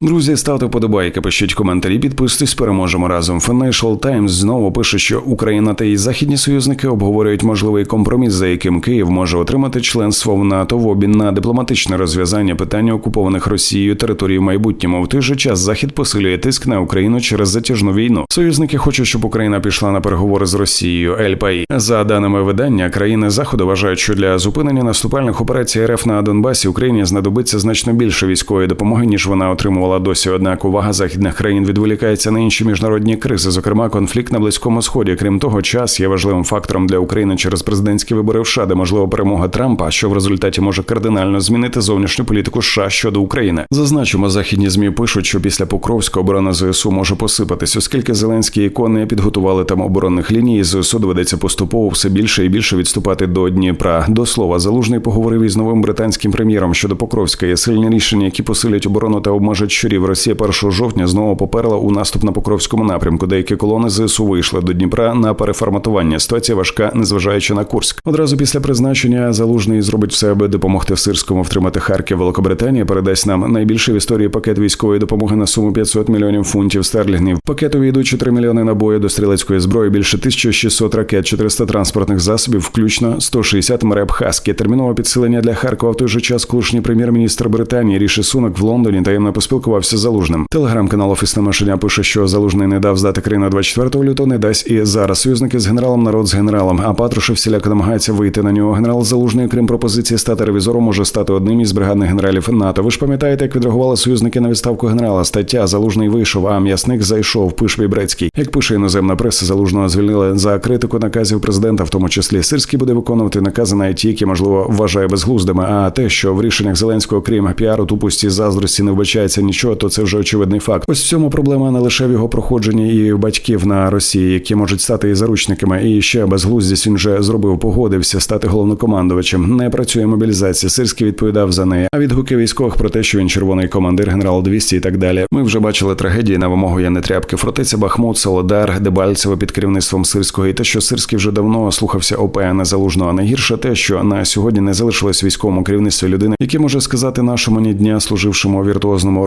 Друзі, ставте вподобайки, пишіть коментарі, підписуйтесь, переможемо разом. Financial Times знову пише, що Україна та її західні союзники обговорюють можливий компроміс, за яким Київ може отримати членство в НАТО в обмін на дипломатичне розв'язання питання окупованих Росією територій в майбутньому. В той же час Захід посилює тиск на Україну через затяжну війну. Союзники хочуть, щоб Україна пішла на переговори з Росією. ЕЛьПАІ. за даними видання, країни заходу вважають, що для зупинення наступальних операцій РФ на Донбасі Україні знадобиться значно більше військової допомоги, ніж вона отримувала досі. Однак увага західних країн відволікається на інші міжнародні кризи, зокрема конфлікт на близькому сході. Крім того, час є важливим фактором для України через президентські вибори в США, де можлива перемога Трампа, що в результаті може кардинально змінити зовнішню політику США щодо України. Зазначимо, західні змі пишуть, що після Покровська оборона ЗСУ може посипатись, оскільки Зеленський і ко не підготували там оборонних ліній. ЗСУ доведеться поступово все більше і більше відступати до Дніпра. До слова, залужний поговорив із новим британським прем'єром щодо Покровська. Є сильні рішення, які посилять оборону та обмежать щурів. Росія 1 жовтня знову поперла у наступ на Покровському напрямку. Деякі колони ЗСУ вийшли до Дніпра на переформатування. Ситуація важка, незважаючи на Курськ. Одразу після призначення залужний зробить все, аби допомогти в Сирському втримати Харків. Великобританія передасть нам найбільший в історії пакет військової допомоги на суму 500 мільйонів фунтів стерлінгів. В Пакет увійдуть 4 мільйони набоїв до стрілецької зброї, більше 1600 ракет, 400 транспортних засобів, включно 160 МРЕБ Хаскі. Термінове підсилення для Харкова. В той же час колишній прем'єр-міністр Британії Ріші Сунок в Лондоні таємно поспілкувався з залужним. Телеграм-канал Офісне Машиня пише, що залужний не дав здати країну 24 лютого, не дасть і зараз. Союзники з генералом, народ з генералом. А Патрушев всіляко намагається вийти на нього. Генерал залужний, крім пропозиції стати ревізором, може стати одним із бригадних генералів НАТО. Ви ж пам'ятаєте, як відреагували союзники на відставку генерала? Стаття залужний вийшов, а м'ясник зайшов. Пише Вібрецький. Як пише іноземна преса, залужного звільнили за критику наказів президента, в тому числі Сирський буде виконувати накази навіть ті, які можливо вважає безглуздими. А те, що в рішеннях Зеленського, крім піару, тупості заздрості, не вбачається нічого, то це вже очевидний факт. Ось в цьому проблема не лише в його проходженні і батьків на Росії, які можуть стати і заручниками, і ще безглуздість він вже зробив, погодився стати головнокомандувачем. Не працює мобілізація. Сирський відповідав за неї. А відгуки військових про те, що він червоний командир, генерал 200 і так далі. Ми вже бачили трагедії на вимогу Янетрябки, фортеця Бахмут, Солодар, Дебальцево під керівництвом Сирського, і те, що Сирський вже давно слухався ОП, а. Найгірше те, що на сьогодні не залишилось військовому керівництві людини, яке може сказати нашому ні дня служившому віртуозному